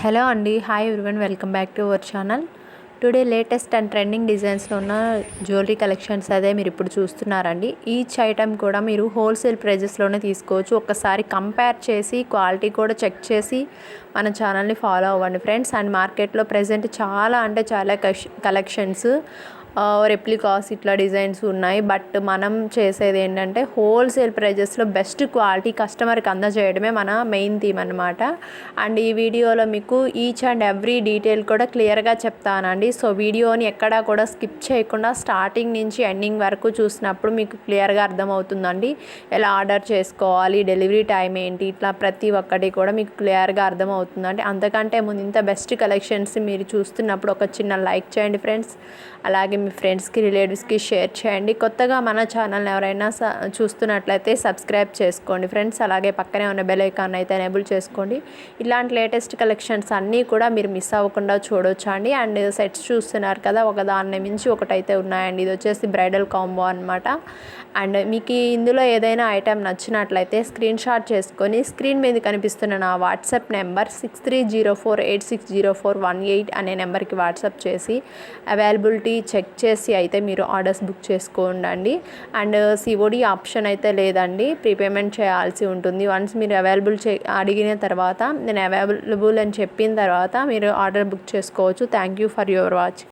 Hello అండి hi everyone welcome back to our channel. Today latest and trending డిజైన్స్లో ఉన్న jewellery collections అదే మీరు ఇప్పుడు చూస్తున్నారండి. ఈచ్ ఐటమ్ కూడా మీరు హోల్సేల్ ప్రైజెస్లోనే తీసుకోవచ్చు. ఒక్కసారి కంపేర్ చేసి క్వాలిటీ కూడా చెక్ చేసి మన ఛానల్ని ఫాలో అవ్వండి ఫ్రెండ్స్. అండ్ మార్కెట్లో ప్రజెంట్ చాలా అంటే చాలా కలెక్షన్స్ రెప్లికాస్ ఇట్లా డిజైన్స్ ఉన్నాయి. బట్ మనం చేసేది ఏంటంటే హోల్సేల్ ప్రైజెస్లో బెస్ట్ క్వాలిటీ కస్టమర్కి అందజేయడమే మన మెయిన్ థీమ్ అనమాట అండ్ ఈ వీడియోలో మీకు ఈచ్ అండ్ ఎవ్రీ డీటెయిల్ కూడా క్లియర్గా చెప్తానండి. సో వీడియోని ఎక్కడా కూడా స్కిప్ చేయకుండా స్టార్టింగ్ నుంచి ఎండింగ్ వరకు చూసినప్పుడు మీకు క్లియర్గా అర్థమవుతుందండి. ఎలా ఆర్డర్ చేసుకోవాలి డెలివరీ టైం ఏంటి ఇట్లా ప్రతి ఒక్కటి కూడా మీకు క్లియర్గా అర్థమవుతుందండి. అంతకంటే ముందు ఇంత బెస్ట్ కలెక్షన్స్ మీరు చూస్తున్నప్పుడు ఒక చిన్న లైక్ చేయండి ఫ్రెండ్స్ అలాగే మీ ఫ్రెండ్స్కి రిలేటివ్స్కి షేర్ చేయండి. కొత్తగా మన ఛానల్ని ఎవరైనా చూస్తున్నట్లయితే సబ్స్క్రైబ్ చేసుకోండి. ఫ్రెండ్స్ అలాగే పక్కనే ఉన్న బెల్ ఐకాన్ అయితే ఎనేబుల్ చేసుకోండి. ఇలాంటి లేటెస్ట్ కలెక్షన్స్ అన్నీ కూడా మీరు మిస్ అవ్వకుండా చూడొచ్చు అండి? అండ్ సెట్స్ చూస్తున్నారు కదా ఒక దాన్ని మించి ఒకటైతే ఉన్నాయండి. ఇది వచ్చేసి బ్రైడల్ కాంబో అనమాట అండ్ మీకు ఇందులో ఏదైనా ఐటెం నచ్చినట్లయితే స్క్రీన్ షాట్ చేసుకొని స్క్రీన్ మీద కనిపిస్తున్న నా WhatsApp number six three zero four eight six zero four one eight అనే నెంబర్కి వాట్సాప్ చేసి అవైలబిలిటీ చెక్ చెక్ చేసి అయితే మీరు ఆర్డర్స్ బుక్ చేసుకోండి అండ్ సిఓడి ఆప్షన్ అయితే లేదండి. ప్రీపేమెంట్ చేయాల్సి ఉంటుంది. వన్స్ మీరు అవైలబుల్ చే అడిగిన తర్వాత నేను అవైలబుల్ అని చెప్పిన తర్వాత మీరు ఆర్డర్ బుక్ చేసుకోవచ్చు. Thank you for your watch